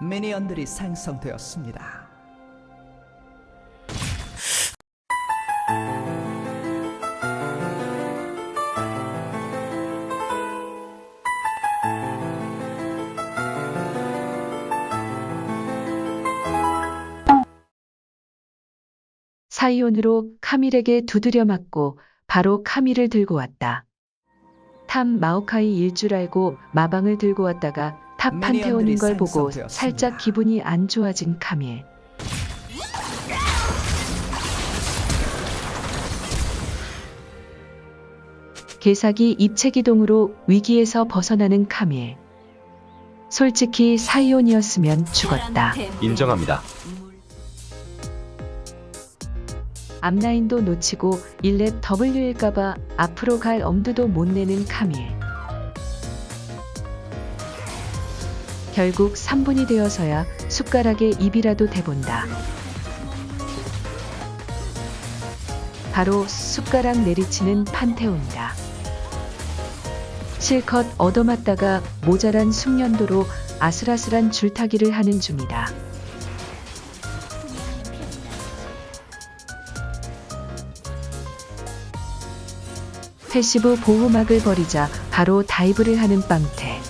미니언들이 생성되었습니다. 사이온으로 카밀에게 두드려 맞고 바로 카밀을 들고 왔다. 탐 마오카이 일 줄 알고 마방을 들고 왔다가 탑 판테온인 걸 보고. 살짝 기분이 안 좋아진 카밀. 개사기 입체 기동으로 위기에서 벗어나는 카밀. 솔직히 사이온이었으면 죽었다. 인정합니다. 앞라인도 놓치고 1렙 W일까봐 앞으로 갈 엄두도 못 내는 카밀. 결국 3분이 되어서야 숟가락에 입이라도 대본다. 바로 숟가락 내리치는 판테온이다. 실컷 얻어맞다가 모자란 숙련도로 아슬아슬한 줄타기를 하는 중이다. 패시브 보호막을 버리자 바로 다이브를 하는 빵태.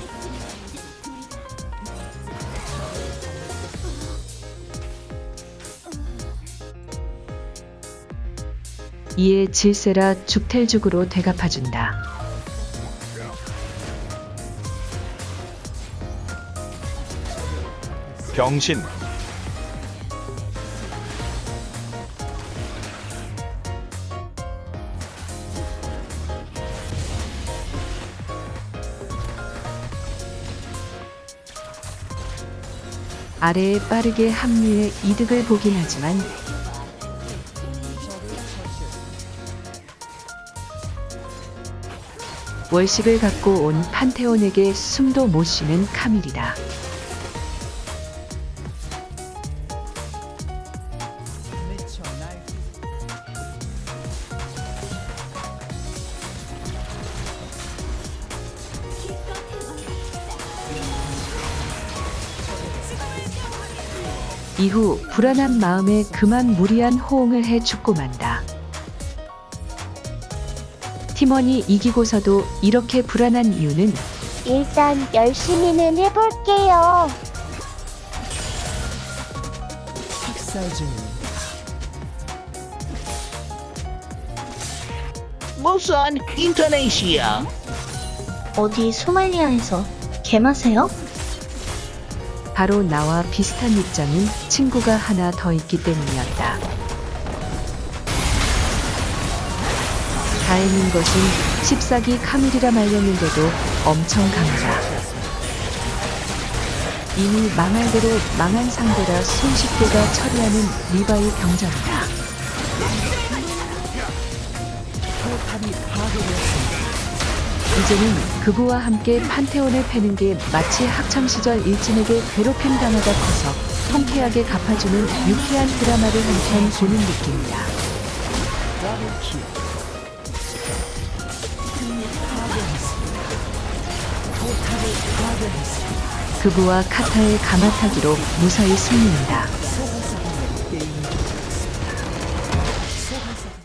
이에 질세라 죽텔죽으로 되갚아준다. 병신. 아래에 빠르게 합류해 이득을 보긴 하지만 월식을 갖고 온 판테온에게 숨도 못 쉬는 카밀이다. 이후 불안한 마음에 그만 무리한 호응을 해 죽고 만다. 팀원이 이기고서도 이렇게 불안한 이유는 일단 열심히는 해볼게요. 무슨 인도네시아 어디 소말리아에서 개 마세요? 바로 나와 비슷한 입장인 친구가 하나 더 있기 때문이었다. 다행인 것은 씹사기 카밀이라 말렸는데도 엄청 강하다. 이미 망할 대로 망한 상대라 손쉽게가 처리하는 리바이 병장이다. 이제는 그부와 함께 판테온을 패는 게 마치 학창시절 일진에게 괴롭힘 당하다 커서 통쾌하게 갚아주는 유쾌한 드라마를 한 편 보는 느낌이다. 그부와 카타의 가마타기로 무사히 승리한다.